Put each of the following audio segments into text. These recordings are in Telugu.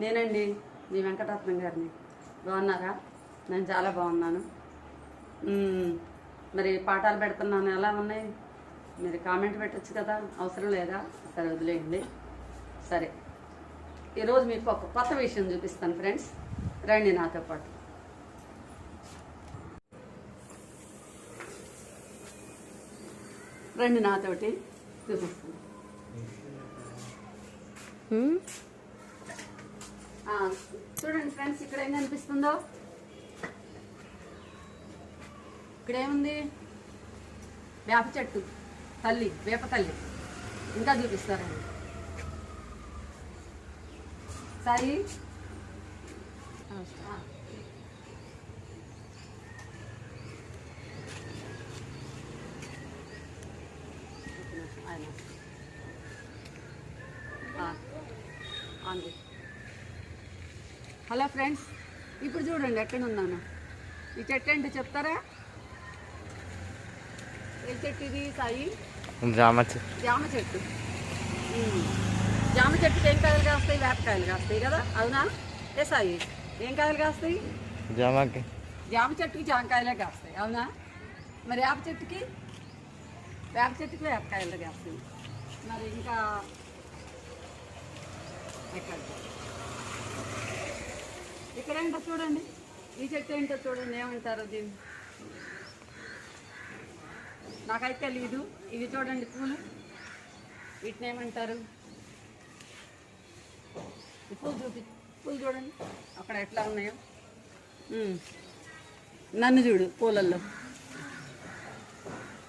నేనండి మీ వెంకటరత్నం గారిని. బాగున్నారా? నేను చాలా బాగున్నాను. మరి పాఠాలు పెడుతున్నాను. ఎలా ఉన్నాయి? మీరు కామెంట్ పెట్టచ్చు కదా? అవసరం లేదా? సరే వదిలేయండి. సరే. ఈరోజు మీకు ఒక కొత్త విషయం చూపిస్తాను ఫ్రెండ్స్. రండి నాతో పాటు. రండి నాతోటి చూపిస్తాను. చూడండి ఫ్రెండ్స్ ఇక్కడ ఏం కనిపిస్తుందో? ఇక్కడ ఏముంది? వేప చెట్టు తల్లి వేప తల్లి. ఇంకా చూపిస్తారండి. సాయి. ఆయన. ఆ. హలో ఫ్రెండ్స్ ఇప్పుడు చూడండి ఎక్కడ ఉన్నాను ఈ చెట్టు ఏంటో చెప్తారా? ఏ చెట్టు ఇది సాయి? జామ చె- జామ చెట్టు. జామ చెట్టుకి ఏం కాయలు కాస్తాయి? వేపకాయలు కాస్తాయి కదా అవునా? ఏ సాయి ఏం కాయలు కాస్తాయి? జామకి. జామ చెట్టుకి జామకాయలే కాస్తాయి అవునా? మరి వేప చెట్టుకి? వేప చెట్టుకి వేపకాయలే కాస్తాయి. మరి ఇంకా ఎక్కడ? ఇక్కడ ఏంటో చూడండి? ఈ చెట్టు ఏంటో చూడండి ఏమంటారు దీన్ని? నాకైతే తెలీదు. ఇవి చూడండి పూలు. వీటిని ఏమంటారు? పూలు చూపి పూలు చూడండి. అక్కడ ఎట్లా ఉన్నాయో. నన్ను చూడు పూలల్లో.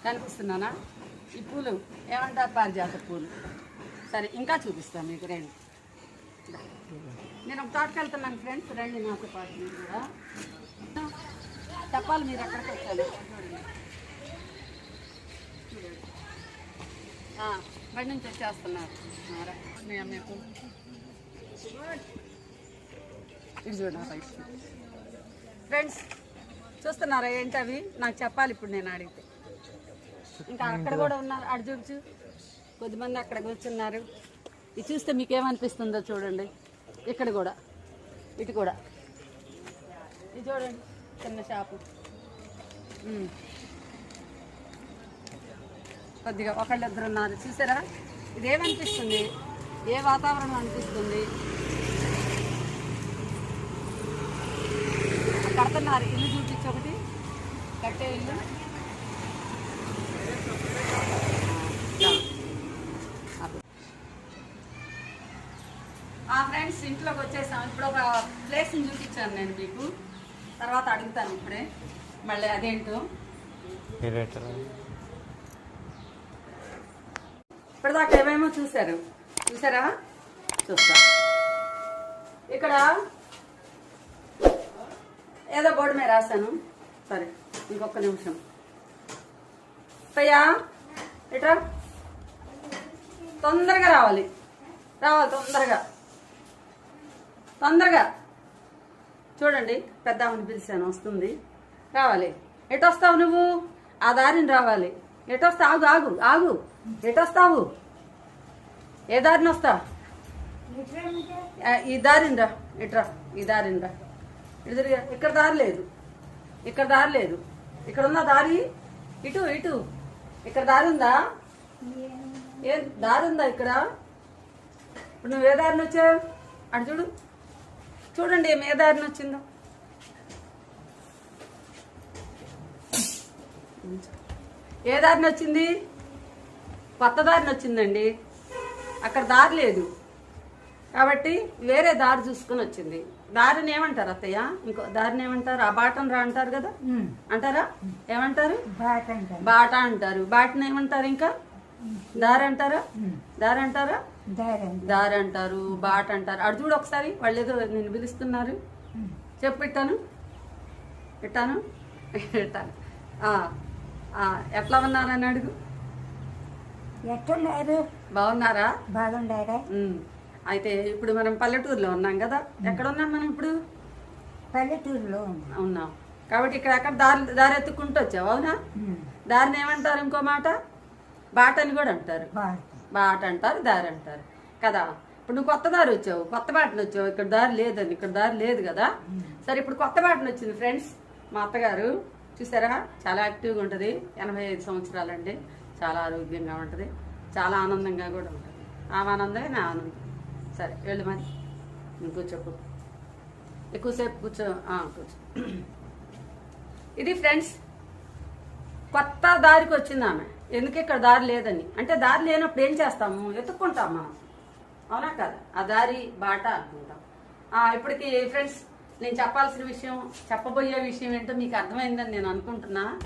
కనిపిస్తున్నానా? ఈ పూలు ఏమంటారు? పారిజాత పూలు. సరే ఇంకా చూపిస్తాను మీకు రెండు. నేను ఒక తోటకి వెళ్తున్నాను ఫ్రెండ్స్ రండి నాతో పాటు మీరు కూడా. చెప్పాలి మీరు ఎక్కడికి వచ్చాను బయట నుంచి వచ్చేస్తున్నారు. ఆ, రా. మీ అమ్మకు ఇది చూడండి ఫ్రెండ్స్ చూస్తున్నారా ఏంటి అవి? నాకు చెప్పాలి ఇప్పుడు నేను అడిగితే. ఇంకా అక్కడ కూడా ఉన్నారు. అడు చూపించు. కొద్దిమంది అక్కడ కూర్చున్నారు. ఇది చూస్తే మీకు ఏమనిపిస్తుందో చూడండి. ఇక్కడ కూడా. ఇటు కూడా. ఇది చూడండి చిన్న షాపు. కొద్దిగా ఒకళ్ళిద్దరు ఉన్నారు. చూసారా? ఇది ఏమనిపిస్తుంది ఏ వాతావరణం అనిపిస్తుంది? కడుతున్నారు. ఇల్లు చూపించి ఒకటి. కట్టే ఇల్లు. ఇంట్లోకి వచ్చేసాం. ఇప్పుడు ఒక ప్లేస్ని చూపించాను నేను మీకు. తర్వాత అడుగుతాను ఇప్పుడే. మళ్ళీ అదేంటో. ఇప్పటిదాకా ఏమేమో చూశారు? చూసారా చూస్తా. ఇక్కడ ఏదో బోర్డు మీద రాశాను. సరే ఇంకొక నిమిషం. అయ్యా ఇట్రా తొందరగా రావాలి. రావాలి తొందరగా. తొందరగా. చూడండి పెద్ద ఆమెను పిలిచాను వస్తుంది. రావాలి. ఎటు వస్తావు నువ్వు? ఆ దారిని రావాలి. ఎటు వస్తావు ఆగు ఆగు ఆగు. ఎటు వస్తావు ఏ దారిని వస్తా? ఈ దారిని రా. ఇట్రా ఈ దారిని రా. తిరిగా ఇక్కడ దారి లేదు. ఇక్కడ దారి లేదు. ఇక్కడ ఉన్న దారి? ఇటు ఇటు. ఇక్కడ దారి ఉందా? ఏ దారి ఉందా ఇక్కడ? ఇప్పుడు నువ్వు ఏ దారిని వచ్చావు? అటు చూడు. చూడండి ఏం ఏ దారిని వచ్చిందో. ఏ దారిని వచ్చింది? కొత్త దారిని వచ్చిందండి. అక్కడ దారి లేదు. కాబట్టి వేరే దారి చూసుకుని వచ్చింది. దారిని ఏమంటారు అత్తయ్య? ఇంకో దారిని ఏమంటారు? ఆ బాటం రా అంటారు కదా? అంటారా? ఏమంటారు? బాట అంటారు. బాట అంటారు. బాటను ఏమంటారు ఇంకా? దారి అంటారా? దారి అంటారా? దారం అంటారు బాట అంటారు అడు చూడు ఒకసారి వాళ్ళు ఏదో నేను పిలుస్తున్నారు. చెప్పు పెట్టాను పెట్టాను పెట్టాను ఎట్లా ఉన్నారని అడుగు. ఎట్టున్నారు బాగున్నారా? బాగుండారా. అయితే ఇప్పుడు మనం పల్లెటూరులో ఉన్నాం కదా. ఎక్కడ ఉన్నాం మనం ఇప్పుడు? పల్లెటూరులో ఉన్నాం. కాబట్టి ఇక్కడ ఎక్కడ దారి దారి ఎత్తుకుంటూ వచ్చావు అవునా. దారిని ఏమంటారు ఇంకో మాట? బాట అని కూడా అంటారు. బాట అంటారు దారి అంటారు. కదా? ఇప్పుడు నువ్వు కొత్త దారి వచ్చావు కొత్త బాటను వచ్చావు ఇక్కడ దారి లేదని ఇక్కడ దారి లేదు కదా? సరే ఇప్పుడు కొత్త బాటను వచ్చింది ఫ్రెండ్స్ మా అత్తగారు చూసారా? చాలా యాక్టివ్గా ఉంటుంది. ఎనభై ఐదు సంవత్సరాలండి. చాలా ఆరోగ్యంగా ఉంటుంది. చాలా ఆనందంగా కూడా ఉంటుంది. ఆ ఆనందమే నా ఆనందం. సరే వెళ్ళు మరి. నువ్వు చెప్పు ఎక్కువసేపు కూర్చో. కూర్చో. ఇది ఫ్రెండ్స్ కొత్త దారికి వచ్చింది ఆమె. ఎందుకు ఇక్కడ దారి లేదని? అంటే దారి లేనప్పుడు ఏం చేస్తాము? ఎత్తుక్కుంటాం మనం. అవునా కదా? ఆ దారి బాట అనుకుంటాం. ఇప్పటికి ఫ్రెండ్స్ నేను చెప్పాల్సిన విషయం చెప్పబోయే విషయం ఏంటో మీకు అర్థమైందని నేను అనుకుంటున్నా.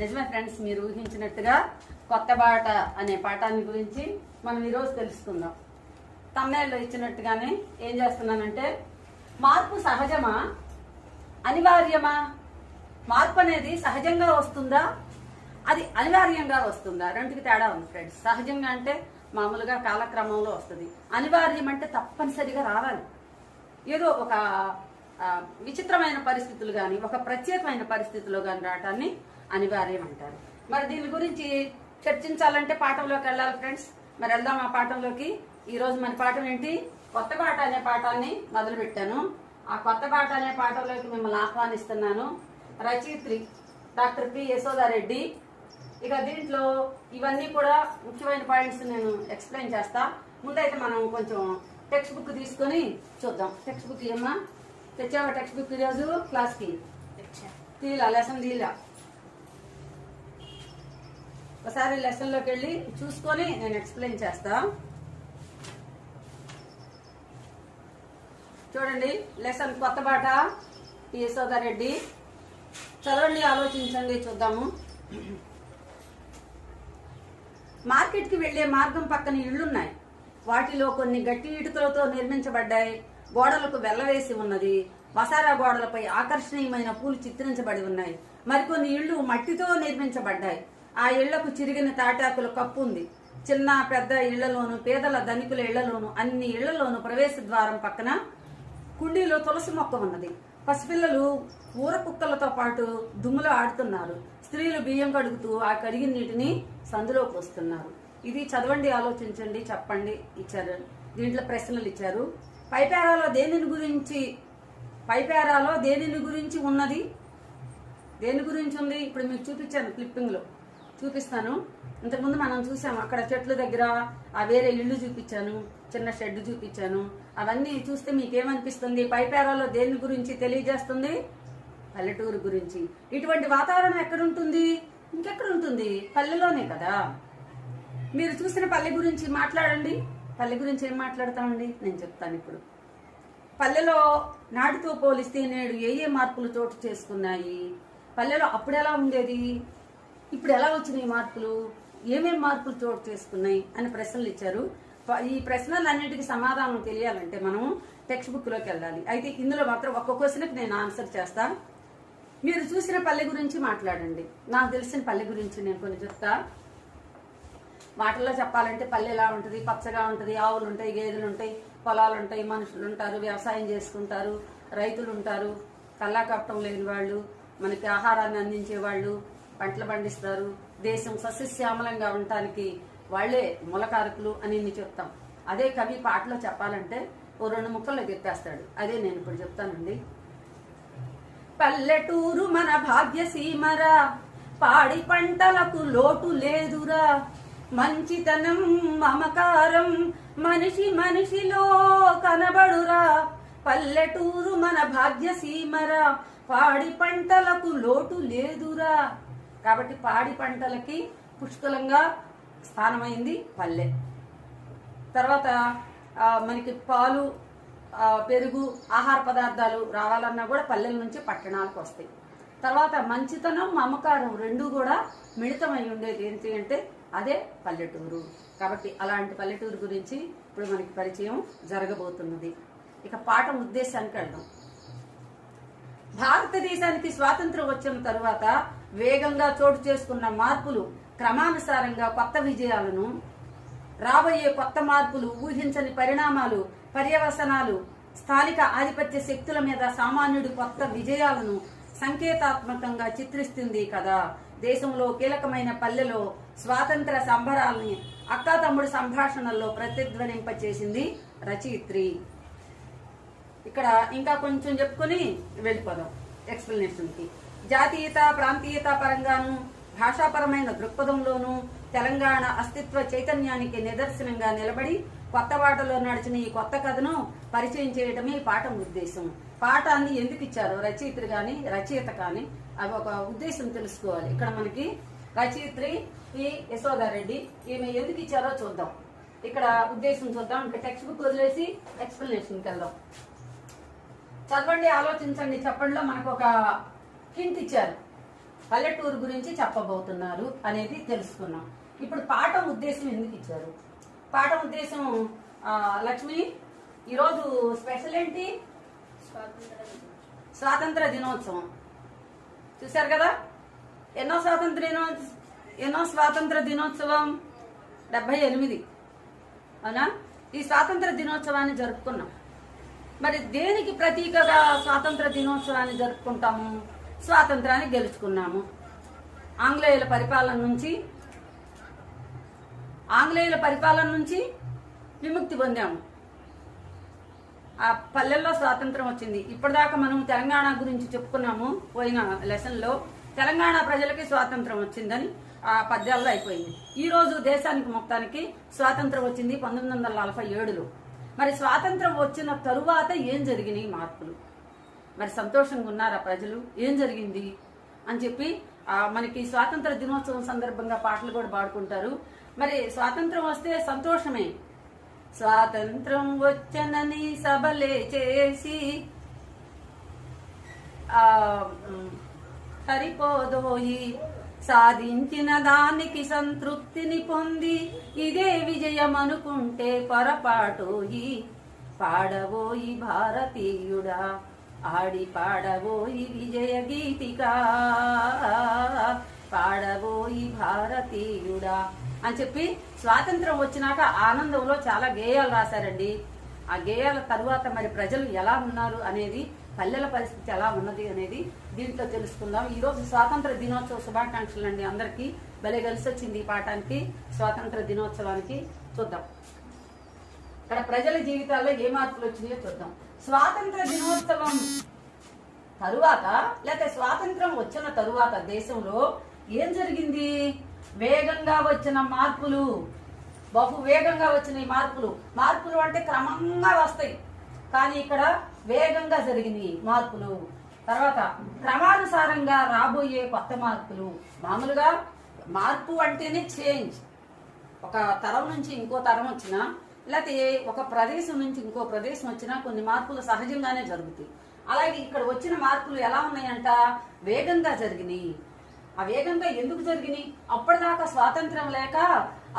నిజమే ఫ్రెండ్స్ మీరు ఊహించినట్టుగా కొత్త బాట అనే పాఠాన్ని గురించి మనం ఈరోజు తెలుసుకుందాం. తమిళలో ఇచ్చినట్టుగానే ఏం చేస్తున్నానంటే మార్పు సహజమా? అనివార్యమా? మార్పు అనేది సహజంగా వస్తుందా? అది అనివార్యంగా వస్తుందా. రెండుకి తేడా ఉంది ఫ్రెండ్స్. సహజంగా అంటే మామూలుగా కాలక్రమంలో వస్తుంది. అనివార్యం అంటే తప్పనిసరిగా రావాలి. ఏదో ఒక విచిత్రమైన పరిస్థితులు కానీ ఒక ప్రత్యేకమైన పరిస్థితులు కానీ రావటాన్ని అనివార్యం అంటారు. మరి దీని గురించి చర్చించాలంటే పాఠంలోకి వెళ్ళాలి ఫ్రెండ్స్. మరి వెళ్దాం ఆ పాఠంలోకి. ఈరోజు మన పాఠం ఏంటి? కొత్త పాట అనే పాఠాన్ని మొదలుపెట్టాను. ఆ కొత్త పాట అనే పాఠంలోకి మిమ్మల్ని ఆహ్వానిస్తున్నాను. రచయిత్రి డాక్టర్ పి యశోదారెడ్డి. ఇక దీంట్లో ఇవన్నీ కూడా ముఖ్యమైన పాయింట్స్ నేను ఎక్స్ప్లెయిన్ చేస్తా. ముందైతే మనం కొంచెం టెక్స్ట్ బుక్ తీసుకొని చూద్దాం. టెక్స్ట్ బుక్ ఏమ్మా తెచ్చావా టెక్స్ట్ బుక్ ఈరోజు? క్లాస్కి తీలా లెసన్ తీలా. ఒకసారి లెసన్లోకి వెళ్ళి చూసుకొని నేను ఎక్స్ప్లెయిన్ చేస్తా. చూడండి లెసన్ కొత్త బాట యశోదారెడ్డి. చదవండి ఆలోచించండి చూద్దాము. మార్కెట్కి వెళ్ళే మార్గం పక్కన ఇళ్ళున్నాయి వాటిలో కొన్ని గట్టి ఇటుకలతో నిర్మించబడ్డాయి. గోడలకు వెల్లవేసి ఉన్నది. వసారా గోడలపై ఆకర్షణీయమైన పూలు చిత్రించబడి ఉన్నాయి. మరికొన్ని ఇళ్ళు మట్టితో నిర్మించబడ్డాయి. ఆ ఇళ్ళకు చిరిగిన తాటాకుల కప్పు ఉంది. చిన్న పెద్ద ఇళ్ళలోను పేదల ధనికుల ఇళ్ళలోను అన్ని ఇళ్ళలోను ప్రవేశ ద్వారం పక్కన కుండీలో తులసి మొక్క ఉన్నది. పసిపిల్లలు ఊర కుక్కలతో పాటు దుమ్ములో ఆడుతున్నారు. స్త్రీలు బియ్యం కడుగుతూ ఆ కడిగిన నీటిని సందులో పోస్తున్నారు ఇది చదవండి ఆలోచించండి చెప్పండి ఇచ్చారు. దీంట్లో ప్రశ్నలు ఇచ్చారు. పైపేరాలో దేనిని గురించి పైపేరాలో దేనిని గురించి ఉన్నది? దేని గురించి ఉంది? ఇప్పుడు మీకు చూపించాను క్లిప్పింగ్లో. చూపిస్తాను. ఇంతకుముందు మనం చూసాము అక్కడ చెట్ల దగ్గర ఆ వేరే ఇల్లు చూపించాను చిన్న షెడ్ చూపించాను. అవన్నీ చూస్తే మీకేమనిపిస్తుంది పైపేరాలో దేని గురించి తెలియజేస్తుంది? పల్లెటూరు గురించి. ఇటువంటి వాతావరణం ఎక్కడ ఉంటుంది ఇంకెక్కడ ఉంటుంది పల్లెలోనే కదా. మీరు చూసిన పల్లె గురించి మాట్లాడండి. పల్లె గురించి ఏం మాట్లాడతామండి? నేను చెప్తాను ఇప్పుడు. పల్లెలో నాటితో పోలిస్తే నేడు ఏ ఏ మార్పులు చోటు చేసుకున్నాయి? పల్లెలో అప్పుడు ఎలా ఉండేది? ఇప్పుడు ఎలా వచ్చినాయి మార్పులు? ఏమేం మార్పులు చోటు చేసుకున్నాయి? అని ప్రశ్నలు ఇచ్చారు. ఈ ప్రశ్నలన్నిటికీ సమాధానం తెలియాలంటే మనం టెక్స్ట్ బుక్లోకి వెళ్ళాలి. అయితే ఇందులో మాత్రం ఒక్క క్వశ్చన్కి నేను ఆన్సర్ చేస్తాను మీరు చూసిన పల్లె గురించి మాట్లాడండి. నాకు తెలిసిన పల్లె గురించి నేను కొన్ని చెప్తా. మాటల్లో చెప్పాలంటే పల్లె ఎలా ఉంటుంది? పచ్చగా ఉంటుంది. ఆవులు ఉంటాయి గేదెలు ఉంటాయి పొలాలు ఉంటాయి మనుషులు ఉంటారు వ్యవసాయం చేసుకుంటారు రైతులు ఉంటారు కల్లా కప్పటం లేని వాళ్ళు మనకి ఆహారాన్ని అందించే వాళ్ళు పంటలు పండిస్తారు. దేశం సస్యశ్యామలంగా ఉండటానికి వాళ్ళే మూలకారకులు అని ఇన్ని చెప్తాం. అదే కవి పాటలో చెప్పాలంటే ఓ రెండు ముక్కల్లో చెప్పేస్తాడు. అదే నేను ఇప్పుడు చెప్తానండి. పల్లెటూరు మన భాగ్యసీమరా. పాడి పంటలకు లోటు లేదురా. మంచితనం మమకారం మనిషి మనిషిలో కనబడురా. పల్లెటూరు మన భాగ్యసీమరా. పాడి పంటలకు లోటు లేదురా. కాబట్టి పాడి పంటలకి పుష్కలంగా స్థానమైంది పల్లె. తర్వాత మనకి పాలు పెరుగు ఆహార పదార్థాలు రావాలన్నా కూడా పల్లెల నుంచి పట్టణాలకు వస్తాయి. తర్వాత మంచితనం మమకారం రెండు కూడా మిళితమై ఉండేది ఏంటి అంటే అదే పల్లెటూరు. కాబట్టి అలాంటి పల్లెటూరు గురించి ఇప్పుడు మనకి పరిచయం జరగబోతున్నది. ఇక పాఠం ఉద్దేశానికి వెళ్దాం. భారతదేశానికి స్వాతంత్రం వచ్చిన తరువాత వేగంగా చోటు చేసుకున్న మార్పులు క్రమానుసారంగా కొత్త విజయాలను రాబోయే కొత్త మార్పులు ఊహించని పరిణామాలు పర్యవసనాలు స్థానిక ఆధిపత్య శక్తుల మీద సామాన్యుడి కొత్త విజయాలను సంకేతాత్మకంగా చిత్రిస్తుంది కదా. దేశంలో కీలకమైన పల్లెలో స్వాతంత్ర సంబరాల్ని అక్కాతమ్ముడి సంభాషణల్లో ప్రతిధ్వనింపచేసింది రచయిత్రి. ఇక్కడ ఇంకా కొంచెం చెప్పుకొని వెళ్ళిపోదాం ఎక్స్ప్లెనేషన్కి. జాతీయత ప్రాంతీయత పరంగాను భాషాపరమైన దృక్పథంలోనూ తెలంగాణ అస్తిత్వ చైతన్యానికి నిదర్శనంగా నిలబడి కొత్త బాటలో నడిచిన ఈ కొత్త కథను పరిచయం చేయడమే ఈ పాఠం ఉద్దేశం. పాఠాన్ని ఎందుకు ఇచ్చారో? రచయిత్రి కానీ రచయిత కానీ అవి ఒక ఉద్దేశం తెలుసుకోవాలి. ఇక్కడ మనకి రచయిత్రి ఈ యశోదారెడ్డి ఈమె ఎందుకు ఇచ్చారో చూద్దాం. ఇక్కడ ఉద్దేశం చూద్దాం. ఇంకా టెక్స్ట్ బుక్ వదిలేసి ఎక్స్ప్లెనేషన్కి వెళ్దాం చదవండి ఆలోచించండి. చెప్పండిలో మనకు ఒక హింట్ ఇచ్చారు. పల్లెటూరు గురించి చెప్పబోతున్నారు అనేది తెలుసుకున్నాం. ఇప్పుడు పాఠం ఉద్దేశం ఎందుకు ఇచ్చారు? పాఠం ఉద్దేశం లక్ష్మి ఈరోజు స్పెషల్ ఏంటి? స్వాతంత్ర దినోత్సవం. చూశారు కదా? ఎన్నో స్వాతంత్ర దినోత్సవం ఎన్నో స్వాతంత్ర దినోత్సవం? డెబ్బై ఎనిమిది. అవునా? ఈ స్వాతంత్ర దినోత్సవాన్ని జరుపుకున్నాం. మరి దేనికి ప్రతీకగా స్వాతంత్ర దినోత్సవాన్ని జరుపుకుంటాము? స్వాతంత్రాన్ని గెలుచుకున్నాము. ఆంగ్లేయుల పరిపాలన నుంచి ఆంగ్లేయుల పరిపాలన నుంచి విముక్తి పొందాము. ఆ పల్లెల్లో స్వాతంత్రం వచ్చింది. ఇప్పటిదాకా మనం తెలంగాణ గురించి చెప్పుకున్నాము. పోయిన లెసన్లో తెలంగాణ ప్రజలకి స్వాతంత్రం వచ్చిందని ఆ పద్యాల్లో అయిపోయింది. ఈ రోజు దేశానికి మొత్తానికి స్వాతంత్రం వచ్చింది పంతొమ్మిది వందల నలభై ఏడులో. మరి స్వాతంత్రం వచ్చిన తరువాత ఏం జరిగినాయి మార్పులు? మరి సంతోషంగా ఉన్నారా ప్రజలు? ఏం జరిగింది? అని చెప్పి మనకి స్వాతంత్ర దినోత్సవం సందర్భంగా పాటలు కూడా పాడుకుంటారు. మరి స్వాతంత్రం వస్తే సంతోషమే. స్వాతంత్రం వచ్చనని సభలే చేసి ఆ సరిపోదోయి. సాధించిన దానికి సంతృప్తిని పొంది ఇదే విజయం అనుకుంటే పొరపాటోయి. పాడబోయి భారతీయుడా ఆడి పాడబోయి విజయ గీతికా పాడబోయి భారతీయుడా అని చెప్పి స్వాతంత్రం వచ్చినాక ఆనందంలో చాలా గేయాలు రాశారండి. ఆ గేయాల తరువాత మరి ప్రజలు ఎలా ఉన్నారు అనేది పల్లెల పరిస్థితి ఎలా ఉన్నది అనేది దీంట్లో తెలుసుకుందాం. ఈరోజు స్వాతంత్ర దినోత్సవ శుభాకాంక్షలు అండి అందరికీ. భలే కలిసి వచ్చింది ఈ పాఠానికి స్వాతంత్ర దినోత్సవానికి చూద్దాం. ఇక్కడ ప్రజల జీవితాల్లో ఏ మార్పులు వచ్చినాయో చూద్దాం. స్వాతంత్ర దినోత్సవం తరువాత లేకపోతే స్వాతంత్రం వచ్చిన తరువాత దేశంలో ఏం జరిగింది? వేగంగా వచ్చిన మార్పులు. బహు వేగంగా వచ్చిన ఈ మార్పులు. మార్పులు అంటే క్రమంగా వస్తాయి. కానీ ఇక్కడ వేగంగా జరిగినాయి మార్పులు. తర్వాత క్రమానుసారంగా రాబోయే కొత్త మార్పులు. మామూలుగా మార్పు అంటేనే చేంజ్. ఒక తరం నుంచి ఇంకో తరం వచ్చినా లేకపోతే ఒక ప్రదేశం నుంచి ఇంకో ప్రదేశం వచ్చినా కొన్ని మార్పులు సహజంగానే జరుగుతాయి. అలాగే ఇక్కడ వచ్చిన మార్పులు ఎలా ఉన్నాయంట? వేగంగా జరిగినాయి. ఆ వేగంగా ఎందుకు జరిగినాయి? అప్పటిదాకా స్వాతంత్రం లేక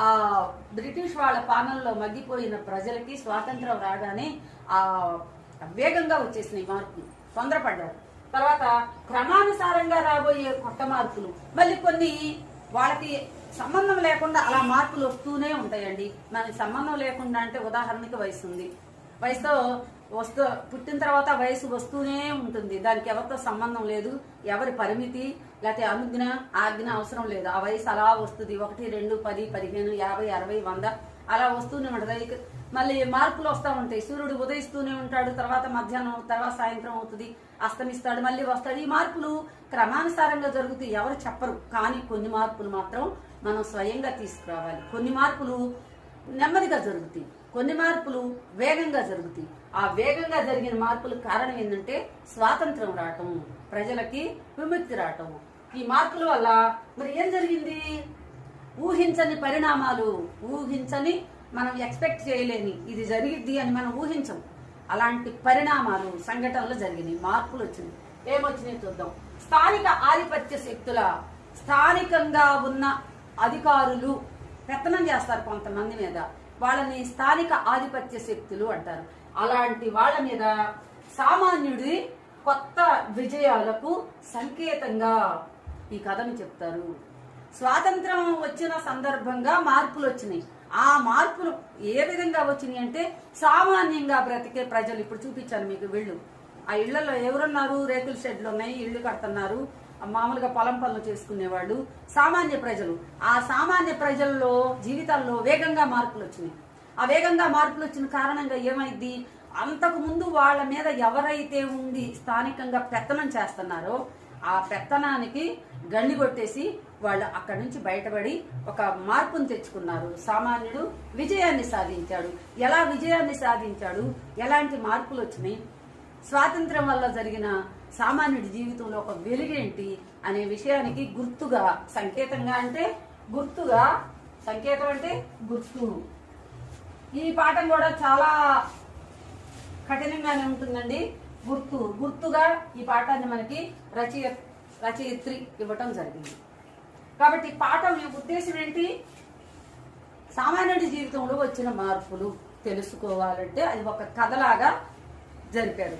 ఆ బ్రిటిష్ వాళ్ళ పాలనలో మగ్గిపోయిన ప్రజలకి స్వాతంత్రం రాగానే ఆ వేగంగా వచ్చేసినాయి మార్పులు తొందరపడ్డారు. తర్వాత క్రమానుసారంగా రాబోయే కొత్త మార్పులు మళ్ళీ కొన్ని వాళ్ళకి సంబంధం లేకుండా అలా మార్పులు వస్తూనే ఉంటాయండి. మనకి సంబంధం లేకుండా అంటే ఉదాహరణకి వయసు ఉంది. వయసుతో వస్తూ పుట్టిన తర్వాత వయసు వస్తూనే ఉంటుంది. దానికి ఎవరితో సంబంధం లేదు ఎవరి పరిమితి లేకపోతే అనుజ్ఞ ఆజ్ఞ అవసరం లేదు. ఆ వయసు అలా వస్తుంది. ఒకటి రెండు పది పదిహేను యాభై అరవై వంద అలా వస్తూనే ఉంటుంది. మళ్ళీ మార్పులు వస్తూ ఉంటాయి. సూర్యుడు ఉదయిస్తూనే ఉంటాడు. తర్వాత మధ్యాహ్నం తర్వాత సాయంత్రం అవుతుంది. అస్తమిస్తాడు మళ్ళీ వస్తాడు. ఈ మార్పులు క్రమానుసారంగా జరుగుతాయి. ఎవరు చెప్పరు. కానీ కొన్ని మార్పులు మాత్రం మనం స్వయంగా తీసుకురావాలి. కొన్ని మార్పులు నెమ్మదిగా జరుగుతాయి. కొన్ని మార్పులు వేగంగా జరుగుతాయి. ఆ వేగంగా జరిగిన మార్పులకు కారణం ఏంటంటే స్వాతంత్రం రావటం ప్రజలకి విముక్తి రావటం. ఈ మార్పుల వల్ల మరి ఏం జరిగింది? ఊహించని పరిణామాలు ఊహించని మనం ఎక్స్పెక్ట్ చేయలేని ఇది జరిగిద్ది అని మనం ఊహించం. అలాంటి పరిణామాలు సంఘటనలు జరిగినాయి మార్పులు వచ్చినాయి. ఏమొచ్చినాయి చూద్దాం. స్థానిక ఆధిపత్య శక్తుల స్థానికంగా ఉన్న అధికారులు పెత్తనం చేస్తారు కొంతమంది మీద. వాళ్ళని స్థానిక ఆధిపత్య శక్తులు అంటారు. అలాంటి వాళ్ళ మీద సామాన్యుడి కొత్త విజయాలకు సంకేతంగా ఈ కథను చెప్తారు. స్వాతంత్రం వచ్చిన సందర్భంగా మార్పులు వచ్చినాయి. ఆ మార్పులు ఏ విధంగా వచ్చినాయి అంటే సామాన్యంగా బ్రతికే ప్రజలు ఇప్పుడు చూపించాను మీకు వీళ్ళు ఆ ఇళ్ళలో ఎవరున్నారు? రేకుల షెడ్లు ఉన్నాయి ఇళ్ళు కడుతున్నారు. మామూలుగా పొలం పనులు చేసుకునేవాళ్ళు సామాన్య ప్రజలు. ఆ సామాన్య ప్రజల్లో జీవితాల్లో వేగంగా మార్పులు వచ్చినాయి. ఆ వేగంగా మార్పులు వచ్చిన కారణంగా ఏమైంది? అంతకు ముందు వాళ్ళ మీద ఎవరైతే ఉండి స్థానికంగా పెత్తనం చేస్తున్నారో ఆ పెత్తనానికి గండి కొట్టేసి వాళ్ళు అక్కడి నుంచి బయటపడి ఒక మార్పును తెచ్చుకున్నారు. సామాన్యుడు విజయాన్ని సాధించాడు. ఎలా విజయాన్ని సాధించాడు? ఎలాంటి మార్పులు వచ్చినాయి స్వాతంత్రం వల్ల జరిగిన సామాన్యుడి జీవితంలో ఒక వెలుగేంటి అనే విషయానికి గుర్తుగా సంకేతంగా అంటే గుర్తుగా సంకేతం అంటే గుర్తు. ఈ పాఠం కూడా చాలా కఠినంగానే ఉంటుందండి. గుర్తు గుర్తుగా ఈ పాఠాన్ని మనకి రచయ రచయిత్రి ఇవ్వటం జరిగింది. కాబట్టి పాఠం యొక్క ఉద్దేశం ఏంటి? సామాన్యుడి జీవితంలో వచ్చిన మార్పులు తెలుసుకోవాలంటే అది ఒక కథలాగా జరిపారు.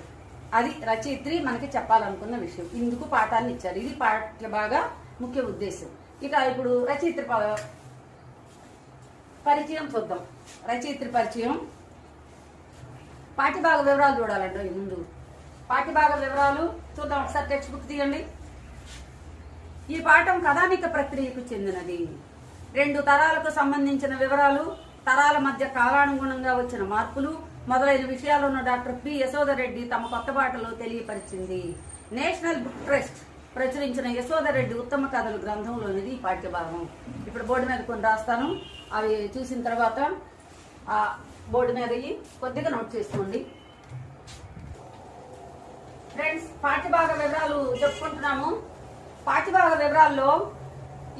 అది రచయిత్రి మనకి చెప్పాలనుకున్న విషయం. ఇందుకు పాఠాన్ని ఇచ్చారు. ఇది పాఠ్య బాగా ముఖ్య ఉద్దేశం. ఇక ఇప్పుడు రచయిత్రి పరిచయం చూద్దాం. రచయిత్రి పరిచయం. పాఠ్యభాగ వివరాలు చూడాలండి ముందు. పాఠ్యభాగ వివరాలు చూద్దాం. ఒకసారి టెక్స్ట్ బుక్ తీయండి. ఈ పాఠం కథానిక ప్రక్రియకు చెందినది. రెండు తరాలకు సంబంధించిన వివరాలు తరాల మధ్య కాలానుగుణంగా వచ్చిన మార్పులు మొదలైన విషయాలను డాక్టర్ పి. యశోదరెడ్డి తమ కొత్త పాటలో తెలియపరిచింది. నేషనల్ బుక్ ట్రస్ట్ ప్రచురించిన యశోదరెడ్డి ఉత్తమ కథలు గ్రంథంలోనిది ఈ పాఠ్యభాగం ఇప్పుడు బోర్డు మీద కొన్ని రాస్తాను. అవి చూసిన తర్వాత ఆ బోర్డు మీద కొద్దిగా నోట్ చేసుకోండి. ఫ్రెండ్స్ పాఠ్యభాగ వివరాలు చెప్పుకుంటున్నాము. పాఠ్యభాగ వివరాల్లో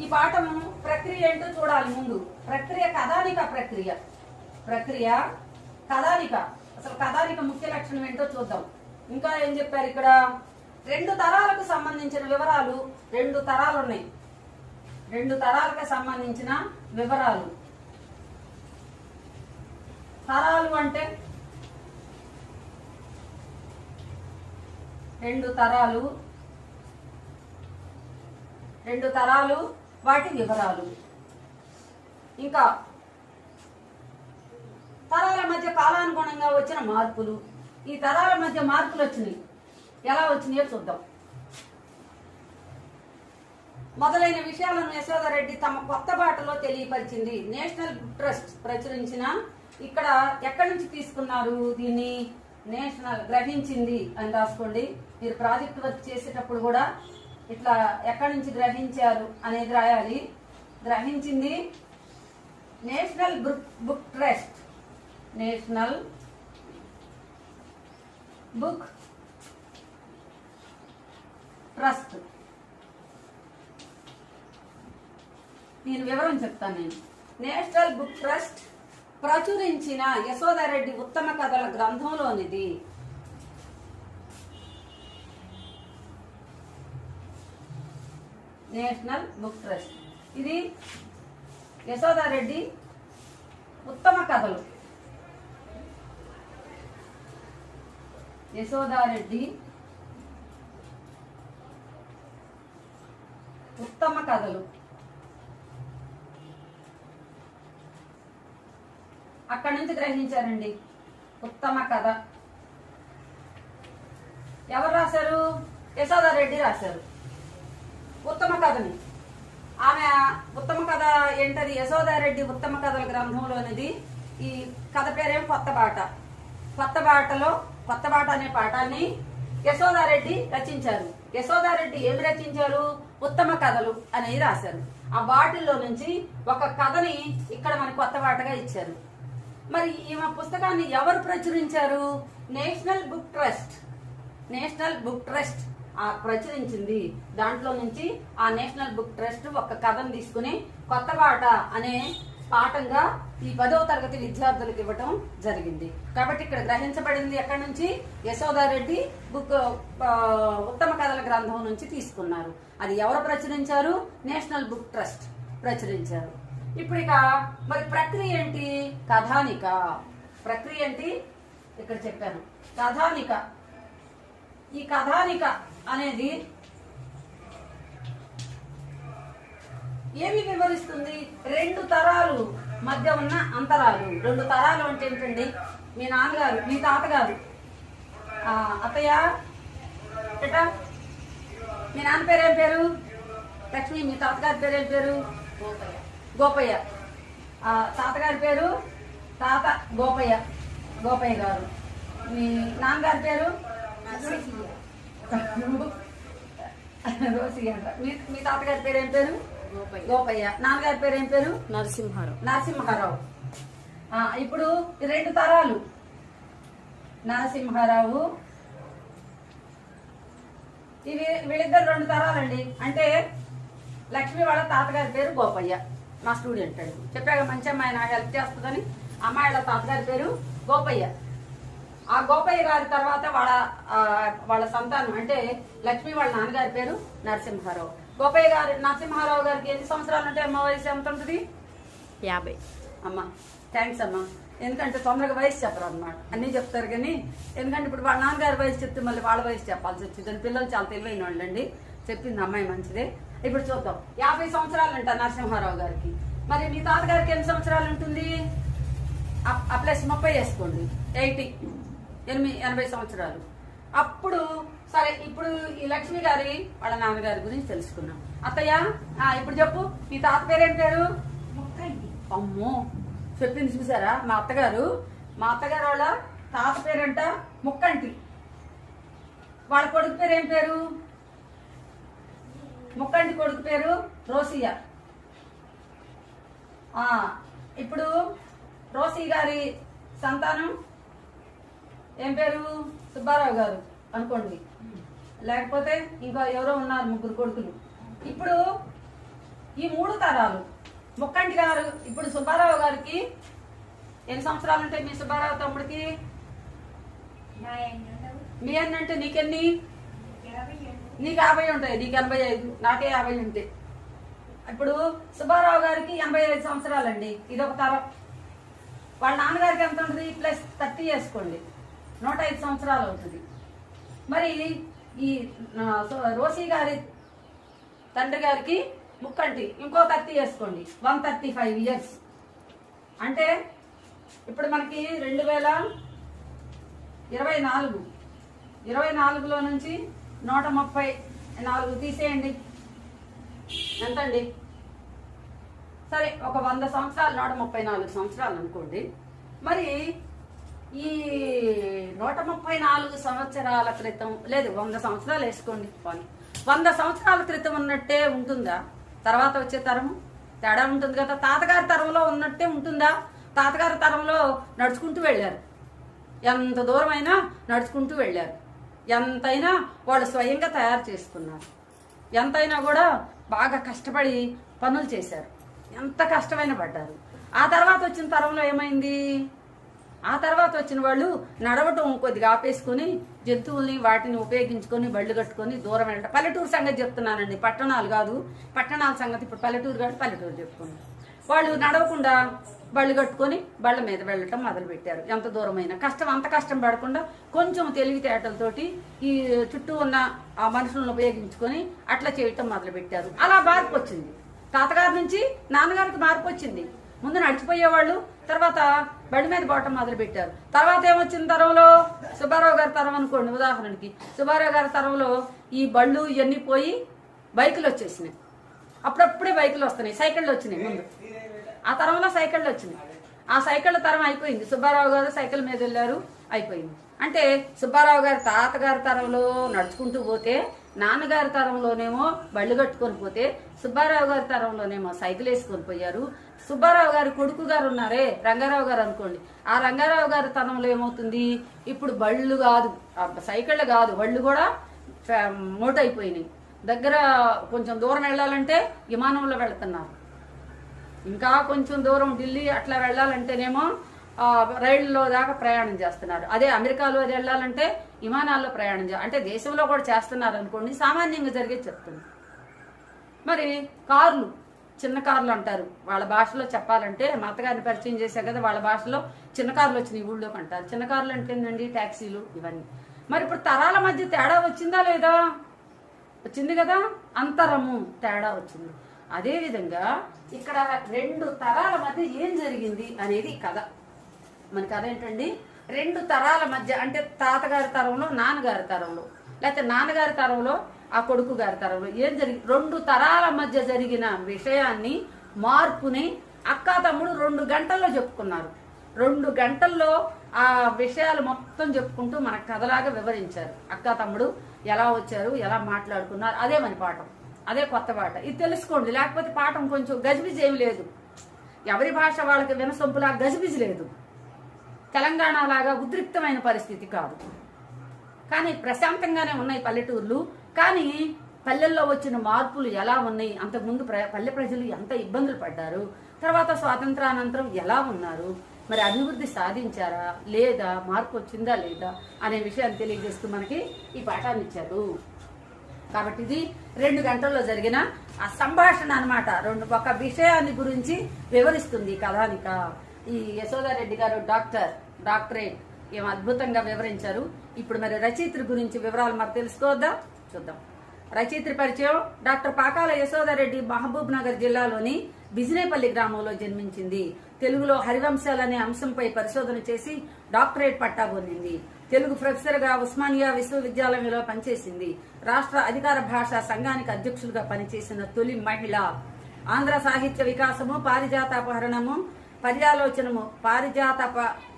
ఈ పాఠం ప్రక్రియ ఏంటో చూడాలి ముందు. ప్రక్రియ కథానిక ప్రక్రియ. ప్రక్రియ కథానిక. అసలు కథానిక ముఖ్య లక్షణం ఏంటో చూద్దాం. ఇంకా ఏం చెప్పారు ఇక్కడ? రెండు తరాలకు సంబంధించిన వివరాలు రెండు తరాలు ఉన్నాయి రెండు తరాలకు సంబంధించిన వివరాలు. తరాలు అంటే? రెండు తరాలు. రెండు తరాలు వాటి వివరాలు. ఇంకా తరాల మధ్య కాలానుగుణంగా వచ్చిన మార్పులు. ఈ తరాల మధ్య మార్పులు వచ్చినాయి. ఎలా వచ్చినాయో చూద్దాం. మొదలైన విషయాలను యశోదరెడ్డి తమ కొత్త బాటలో తెలియపరిచింది నేషనల్ బుక్ ట్రస్ట్ ప్రచురించిన ఇక్కడ ఎక్కడి నుంచి తీసుకున్నారు దీన్ని? నేషనల్ గ్రహించింది అని రాసుకోండి. మీరు ప్రాజెక్ట్ వర్క్ చేసేటప్పుడు కూడా ఇట్లా ఎక్కడి నుంచి గ్రహించారు అనేది రాయాలి. గ్రహించింది national book book trust. National book trust. నేను వివరం చెప్తాను నేను. నేషనల్ బుక్ ట్రస్ట్ ప్రచురించిన యశోదారెడ్డి ఉత్తమ కథల గ్రంథంలోనిది. National book trust. ఇది యశోదారెడ్డి ఉత్తమ కథలు. యశోదారెడ్డి ఉత్తమ కథలు. అక్కడి నుంచి గ్రహించారండి. ఉత్తమ కథ. ఎవరు రాశారు? యశోదారెడ్డి రాశారు. ఉత్తమ కథని. ఆమె ఉత్తమ కథ ఏంటది? యశోదారెడ్డి ఉత్తమ కథల గ్రంథంలోనిది ఈ కథ పేరేం? కొత్త బాట. కొత్త బాటలో కొత్త బాట అనే పాఠాన్ని యశోదారెడ్డి రచించారు. యశోదారెడ్డి ఏమి రచించారు? ఉత్తమ కథలు అనేది రాశారు. ఆ బాటిల్లో నుంచి ఒక కథని ఇక్కడ మనకు కొత్త బాటగా ఇచ్చారు. మరి ఈమె పుస్తకాన్ని ఎవరు ప్రచురించారు? National book trust. National book trust ఆ ప్రచురించింది. దాంట్లో నుంచి ఆ నేషనల్ బుక్ ట్రస్ట్ ఒక కథను తీసుకుని కొత్త పాట అనే పాఠంగా ఈ పదవ తరగతి విద్యార్థులకు ఇవ్వటం జరిగింది. కాబట్టి ఇక్కడ గ్రహించబడింది ఎక్కడి నుంచి? యశోదారెడ్డి బుక్ ఉత్తమ కథల గ్రంథం నుంచి తీసుకున్నారు. అది ఎవరు ప్రచురించారు? నేషనల్ బుక్ ట్రస్ట్ ప్రచురించారు. ఇప్పుడు ఇక మరి ప్రక్రియ ఏంటి? కథానిక. ప్రక్రియ ఏంటి? ఇక్కడ చెప్పాను. కథానిక. ఈ కథానిక అనేది ఏమి వివరిస్తుంది? రెండు తరాలు మధ్య ఉన్న అంతరాలు. రెండు తరాలు అంటే ఏంటండి? మీ నాన్నగారు మీ తాతగారు. అత్తయ్య మీ నాన్న పేరేం పేరు? లక్ష్మి మీ తాతగారి పేరు ఏం గోపయ్య. తాతగారి పేరు తాత గోపయ్య. గోపయ్య గారు. మీ నాన్నగారి పేరు? రోసి అంట. మీ మీ తాతగారి పేరు ఏం పేరు? గోపయ్య. గోపయ్య. నాన్నగారి పేరు ఏం పేరు? నరసింహారావు. నరసింహారావు. ఇప్పుడు రెండు తరాలు. నరసింహారావు. ఇవి వీళ్ళిద్దరు రెండు తరాలండి. అంటే లక్ష్మి వాళ్ళ తాతగారి పేరు గోపయ్య. మా స్టూడెంట్ అండి. చెప్పాక మంచి అమ్మాయి నాకు హెల్ప్ చేస్తుందని అమ్మాయి వాళ్ళ తాతగారి పేరు గోపయ్య. ఆ గోపయ్య గారి తర్వాత వాళ్ళ వాళ్ళ సంతానం అంటే లక్ష్మి వాళ్ళ నాన్నగారి పేరు నరసింహారావు. గోపయ్య గారి నరసింహారావు గారికి ఎన్ని సంవత్సరాలు ఉంటాయి అమ్మ? వయసు ఎంత ఉంటుంది? యాభై. అమ్మా థ్యాంక్స్ అమ్మా. ఎందుకంటే తొందరగా వయసు చెప్పరు అనమాట అన్నీ చెప్తారు కానీ ఎందుకంటే ఇప్పుడు వాళ్ళ నాన్నగారి వయసు చెప్తే మళ్ళీ వాళ్ళ వయసు చెప్పాల్సి వచ్చింది. పిల్లలు చాలా తెలివైన వాళ్ళండి. చెప్పింది అమ్మాయి మంచిదే. ఇప్పుడు చూద్దాం. యాభై సంవత్సరాలు అంట నరసింహారావు గారికి. మరి మీ తాతగారికి ఎన్ని సంవత్సరాలు ఉంటుంది? ఆ- ప్లస్ ముప్పై వేసుకోండి. ఎయిటీ. ఎనిమిది ఎనభై సంవత్సరాలు. అప్పుడు సరే ఇప్పుడు ఈ లక్ష్మి గారి వాళ్ళ నాన్నగారి గురించి తెలుసుకున్నాం అత్తయ్య ఇప్పుడు చెప్పు. మీ తాత పేరేం పేరు? అమ్మో చెప్పింది చూసారా? మా అత్తగారు. మా అత్తగారు వాళ్ళ తాత పేరంట ముక్కంటి. వాళ్ళ కొడుకు పేరు ఏం పేరు? ముక్కంటి కొడుకు పేరు రోసియా ఇప్పుడు రోసి గారి సంతానం ఏం పేరు? సుబ్బారావు గారు అనుకోండి. లేకపోతే ఇంకా ఎవరో ఉన్నారు ముగ్గురు కొడుకులు. ఇప్పుడు ఈ మూడు తరాలు ముక్కంటి గారు ఇప్పుడు సుబ్బారావు గారికి ఎన్ని సంవత్సరాలు ఉంటాయి మీ సుబ్బారావు తమ్ముడికి? మీ అన్నంటే నీకెన్ని? ఇరవై నీకు యాభై ఉంటాయి నీకు ఎనభై ఐదు నాకే యాభై ఉంటాయి ఇప్పుడు సుబ్బారావు గారికి ఎనభై ఐదు సంవత్సరాలండి ఇది ఒక తరం. వాళ్ళ నాన్నగారికి ఎంత ఉంటుంది? ప్లస్ థర్టీ వేసుకోండి. నూట ఐదు సంవత్సరాలు అవుతుంది. మరి ఈ ఆ, రోసి గారి తండ్రి గారికి ముక్కంటి ఇంకో థర్టీ వేసుకోండి. One thirty five years. అంటే ఇప్పుడు మనకి రెండు వేల ఇరవై నాలుగు. ఇరవై నాలుగులో నుంచి నూట ముప్పై నాలుగు తీసేయండి. ఎంతండి? సరే ఒక వంద సంవత్సరాలు నూట ముప్పై నాలుగు సంవత్సరాలు అనుకోండి. మరి ఈ నూట ముప్పై నాలుగు సంవత్సరాల క్రితం లేదు వంద సంవత్సరాలు వేసుకోండి పోనీ. వంద సంవత్సరాల క్రితం ఉన్నట్టే ఉంటుందా? తర్వాత వచ్చే తరము? తేడా ఉంటుంది కదా. తాతగారి తరంలో ఉన్నట్టే ఉంటుందా? తాతగారి తరంలో నడుచుకుంటూ వెళ్ళారు. ఎంత దూరమైనా నడుచుకుంటూ వెళ్ళారు. ఎంతైనా వాళ్ళు స్వయంగా తయారు చేసుకున్నారు. ఎంతైనా కూడా బాగా కష్టపడి పనులు చేశారు. ఎంత కష్టమైన పడ్డారు. ఆ తర్వాత వచ్చిన తరంలో ఏమైంది? ఆ తర్వాత వచ్చిన వాళ్ళు నడవటం కొద్దిగా ఆపేసుకొని జంతువుల్ని వాటిని ఉపయోగించుకొని బళ్ళు కట్టుకొని దూరం వెళ్ళడం పల్లెటూరు సంగతి చెప్తున్నానండి. పట్టణాలు కాదు. పట్టణాల సంగతి ఇప్పుడు పల్లెటూరు కాదు పల్లెటూరు చెప్పుకున్నాను వాళ్ళు నడవకుండా బళ్ళు కట్టుకొని బళ్ళ మీద వెళ్ళటం మొదలుపెట్టారు. ఎంత దూరమైనా. కష్టం అంత కష్టం పడకుండా కొంచెం తెలివితేటలతోటి ఈ చుట్టూ ఉన్న ఆ మనుషులను ఉపయోగించుకొని అట్లా చేయటం మొదలుపెట్టారు. అలా మార్పు వచ్చింది తాతగారి నుంచి నాన్నగారికి మార్పు వచ్చింది ముందు నడిచిపోయేవాళ్ళు తర్వాత బండి మీద పోవటం మొదలుపెట్టారు. తర్వాత ఏమొచ్చిన తరంలో? సుబ్బారావు గారి తరం అనుకోండి ఉదాహరణకి. సుబ్బారావు గారి తరంలో ఈ బళ్ళు ఇవన్నీ పోయి బైకులు వచ్చేసినాయి అప్పుడప్పుడే బైకులు వస్తున్నాయి సైకిళ్ళు వచ్చినాయి ముందు. ఆ తరంలో సైకిళ్ళు వచ్చినాయి. ఆ సైకిళ్ళ తరం అయిపోయింది. సుబ్బారావు గారు సైకిల్ మీద వెళ్ళారు అయిపోయింది. అంటే సుబ్బారావు గారి తాతగారి తరంలో నడుచుకుంటూ పోతే నాన్నగారి తరంలోనేమో బళ్ళు కట్టుకొని పోతే సుబ్బారావు గారి తరంలోనేమో సైకిల్ వేసుకొని పోయారు. సుబ్బారావు గారి కొడుకు గారు ఉన్నారే రంగారావు గారు అనుకోండి. ఆ రంగారావు గారి తరంలో ఏమవుతుంది? ఇప్పుడు బళ్ళు కాదు సైకిళ్ళు కాదు బళ్ళు కూడా ఫ- మోటైపోయినాయి. దగ్గర కొంచెం దూరం వెళ్ళాలంటే విమానంలో వెళ్తున్నారు. ఇంకా కొంచెం దూరం ఢిల్లీ అట్లా వెళ్ళాలంటేనేమో రైళ్ళలో దాకా ప్రయాణం చేస్తున్నారు. అదే అమెరికాలో అది వెళ్ళాలంటే విమానాల్లో ప్రయాణం చే అంటే దేశంలో కూడా చేస్తున్నారు అనుకోండి సామాన్యంగా జరిగే చెప్తుంది. మరి కార్లు చిన్న కార్లు అంటారు. వాళ్ళ భాషలో చెప్పాలంటే మా అత్తగారిని పరిచయం చేశారు కదా వాళ్ళ భాషలో చిన్న కార్లు వచ్చినాయి ఊళ్ళోకి అంటారు. చిన్న కార్లు అంటే ఏంటండి ట్యాక్సీలు ఇవన్నీ. మరి ఇప్పుడు తరాల మధ్య తేడా వచ్చిందా లేదా? వచ్చింది కదా? అంతరము తేడా వచ్చింది. అదేవిధంగా ఇక్కడ రెండు తరాల మధ్య ఏం జరిగింది అనేది కథ. మన కథ ఏంటండి? రెండు తరాల మధ్య అంటే తాతగారి తరంలో నాన్నగారి తరంలో లేకపోతే నాన్నగారి తరంలో ఆ కొడుకు గారి తరంలో ఏం జరిగి రెండు తరాల మధ్య జరిగిన విషయాన్ని మార్పుని అక్క తమ్ముడు రెండు గంటల్లో చెప్పుకున్నారు. రెండు గంటల్లో ఆ విషయాలు మొత్తం చెప్పుకుంటూ మన కథలాగా వివరించారు. అక్క తమ్ముడు ఎలా వచ్చారు ఎలా మాట్లాడుకున్నారు అదే మన పాఠం. అదే కొత్త పాట. ఇది తెలుసుకోండి. లేకపోతే పాఠం కొంచెం గజిబిజి ఏమి లేదు. ఎవరి భాష వాళ్ళకి వినసొంపులా గజిబిజి లేదు. తెలంగాణ లాగా ఉద్రిక్తమైన పరిస్థితి కాదు. కానీ ప్రశాంతంగానే ఉన్నాయి పల్లెటూర్లు. కానీ పల్లెల్లో వచ్చిన మార్పులు ఎలా ఉన్నాయి? అంతకుముందు ప్ర పల్లె ప్రజలు ఎంత ఇబ్బందులు పడ్డారు? తర్వాత స్వాతంత్రానంతరం ఎలా ఉన్నారు? మరి అభివృద్ధి సాధించారా? లేదా మార్పు వచ్చిందా లేదా? అనే విషయాన్ని తెలియజేస్తూ మనకి ఈ పాఠాన్ని ఇచ్చారు కాబట్టి ఇది రెండు గంటల్లో జరిగిన ఆ సంభాషణ అన్నమాట. రెండు ఒక విషయాన్ని గురించి వివరిస్తుంది ఈ కథానిక. ఈ యశోదారెడ్డి గారు డాక్టర్ డాక్టరేట్ ఏం అద్భుతంగా వివరించారు. ఇప్పుడు మరి రచయిత్రి గురించి వివరాలు మరి తెలుసుకోవద్దా? చూద్దాం. రచయిత్రి పరిచయం డాక్టర్ పాకాల యశోదారెడ్డి మహబూబ్ నగర్ జిల్లాలోని బిజినేపల్లి గ్రామంలో జన్మించింది. తెలుగులో హరివంశాలనే అంశంపై పరిశోధన చేసి డాక్టరేట్ పట్టా పొందింది. తెలుగు ప్రొఫెసర్గా ఉస్మానియా విశ్వవిద్యాలయంలో పనిచేసింది. రాష్ట్ర అధికార భాషా సంఘానికి అధ్యక్షులుగా పనిచేసిన తొలి మహిళ. ఆంధ్ర సాహిత్య వికాసము పారిజాతాపహరణము పర్యాలోచనము పారిజాత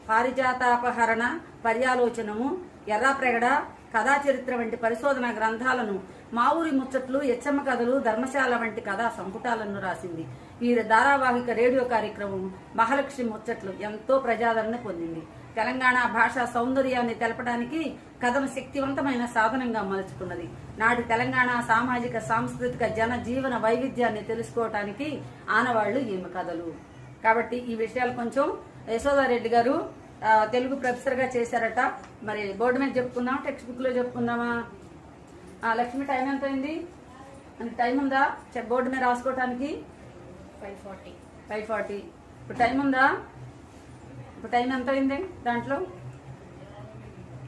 పారిజాతాపహరణ పర్యాలోచనము ఎర్రాప్రగడ కథా చరిత్ర వంటి పరిశోధన గ్రంథాలను మావూరి ముచ్చట్లు ఎచ్చమ్మ కథలు ధర్మశాల వంటి కథా సంపుటాలను రాసింది. ఈ ధారావాహిక రేడియో కార్యక్రమం మహాలక్ష్మి ముచ్చట్లు ఎంతో ప్రజాదరణ పొందింది. తెలంగాణ భాషా సౌందర్యాన్ని తెలపడానికి కథను శక్తివంతమైన సాధనంగా మలుచుకున్నది. నాటి తెలంగాణ సామాజిక సాంస్కృతిక జన జీవన వైవిధ్యాన్ని తెలుసుకోవటానికి ఆనవాళ్ళు ఈమె కథలు? కాబట్టి ఈ విషయాలు కొంచెం యశోదారెడ్డి గారు తెలుగు ప్రొఫెసర్గా చేశారట. మరి బోర్డు మీద చెప్పుకుందాం టెక్స్ట్ బుక్లో చెప్పుకుందామా లక్ష్మి టైం ఎంత అయింది టైం ఉందా? బోర్డు మీద రాసుకోవటానికి? Five forty. Five forty. ఇప్పుడు టైం ఉందా? ఇప్పుడు టైం ఎంత అయింది దాంట్లో?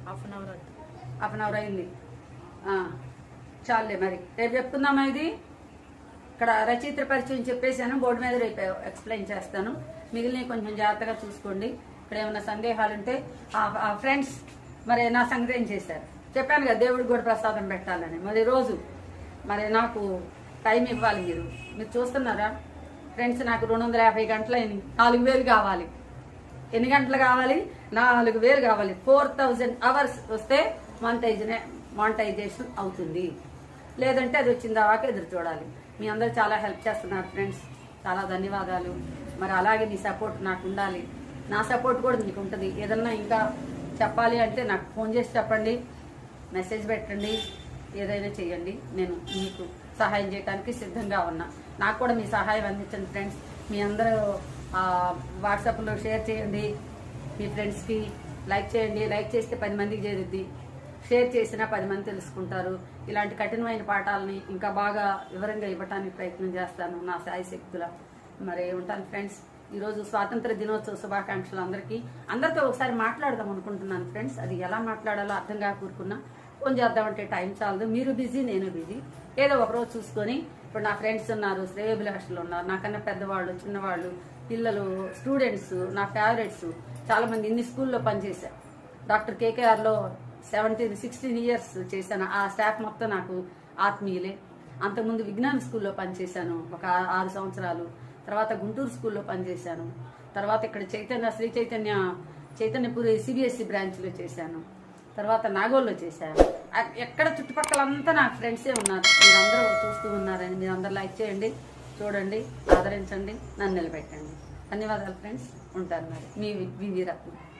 Half an hour half an hour అయింది. ఆ, చాలులే మరి. రేపు చెప్పుకుందామా ఇది? ఇక్కడ రచయిత్ర పరిచయం చెప్పేశాను బోర్డు మీద రేపు ఎక్స్ప్లెయిన్ చేస్తాను. మిగిలిన కొంచెం జాగ్రత్తగా చూసుకోండి. ఇక్కడ ఏమైనా సందేహాలు ఉంటే ఆ ఫ్రెండ్స్ మరి నా సంగతి ఏం చేశారు? చెప్పాను కదా దేవుడికి కూడా ప్రసాదం పెట్టాలని. మరి రోజు మరి నాకు టైం ఇవ్వాలి మీరు. మీరు చూస్తున్నారా? ఫ్రెండ్స్ నాకు రెండు వందల యాభై గంటలైంది నాలుగు వేలు కావాలి. ఎన్ని గంటలు కావాలి? నాలుగు వేలు కావాలి. ఫోర్ థౌజండ్ అవర్స్ వస్తే మానిటైజనే మానిటైజేషన్ అవుతుంది. లేదంటే అది వచ్చిన దాకా ఎదురు చూడాలి. మీ అందరూ చాలా హెల్ప్ చేస్తున్నారు ఫ్రెండ్స్ చాలా ధన్యవాదాలు. మరి అలాగే మీ సపోర్ట్ నాకు ఉండాలి. నా సపోర్ట్ కూడా మీకు ఉంటుంది. ఏదన్నా ఇంకా చెప్పాలి అంటే నాకు ఫోన్ చేసి చెప్పండి. మెసేజ్ పెట్టండి. ఏదైనా చేయండి. నేను మీకు సహాయం చేయడానికి సిద్ధంగా ఉన్నా. నాకు కూడా మీ సహాయం అందించండి ఫ్రెండ్స్ మీ అందరూ వాట్సాప్లో షేర్ చేయండి. మీ ఫ్రెండ్స్కి లైక్ చేయండి. లైక్ చేస్తే పది మందికి చేరుద్ది. షేర్ చేసినా పది మంది తెలుసుకుంటారు. ఇలాంటి కఠినమైన పాఠాలని ఇంకా బాగా వివరంగా ఇవ్వటానికి ప్రయత్నం చేస్తాను నా సాయి శక్తుల. మరి ఉంటాను ఫ్రెండ్స్. ఈరోజు స్వాతంత్ర దినోత్సవ శుభాకాంక్షలు అందరికీ. అందరితో ఒకసారి మాట్లాడదాం అనుకుంటున్నాను ఫ్రెండ్స్. అది ఎలా మాట్లాడాలో అర్థం కాకూరుకున్నా ఫోన్ చేద్దామంటే టైం చాలదు. మీరు బిజీ నేను బిజీ. ఏదో ఒక రోజు చూసుకొని ఇప్పుడు నా ఫ్రెండ్స్ ఉన్నారు శ్రేయోభిలాషులు ఉన్నారు. నాకన్నా పెద్దవాళ్ళు చిన్నవాళ్ళు పిల్లలు స్టూడెంట్స్ నా ఫేవరెట్స్ చాలామంది ఇన్ని స్కూల్లో పనిచేశాను డాక్టర్ కేకేఆర్లో సెవెంటీన్ సిక్స్టీన్ ఇయర్స్ చేశాను. ఆ స్టాఫ్ మొత్తం నాకు ఆత్మీయులే. అంతకుముందు విజ్ఞాన స్కూల్లో పనిచేశాను ఒక ఆరు సంవత్సరాలు. తర్వాత గుంటూరు స్కూల్లో పనిచేశాను. తర్వాత ఇక్కడ చైతన్య శ్రీ చైతన్య చైతన్యపురి సిబిఎస్ఈ బ్రాంచ్లో చేశాను. తర్వాత నాగోల్లో చేశాను. ఎక్కడ చుట్టుపక్కలంతా నాకు ఫ్రెండ్సే ఉన్నారు. మీరందరూ చూస్తూ ఉన్నారని మీరు అందరు లైక్ చేయండి. చూడండి ఆదరించండి నన్ను నిలబెట్టండి. ధన్యవాదాలు ఫ్రెండ్స్ ఉంటాను మరి. మీ వివి రత్న.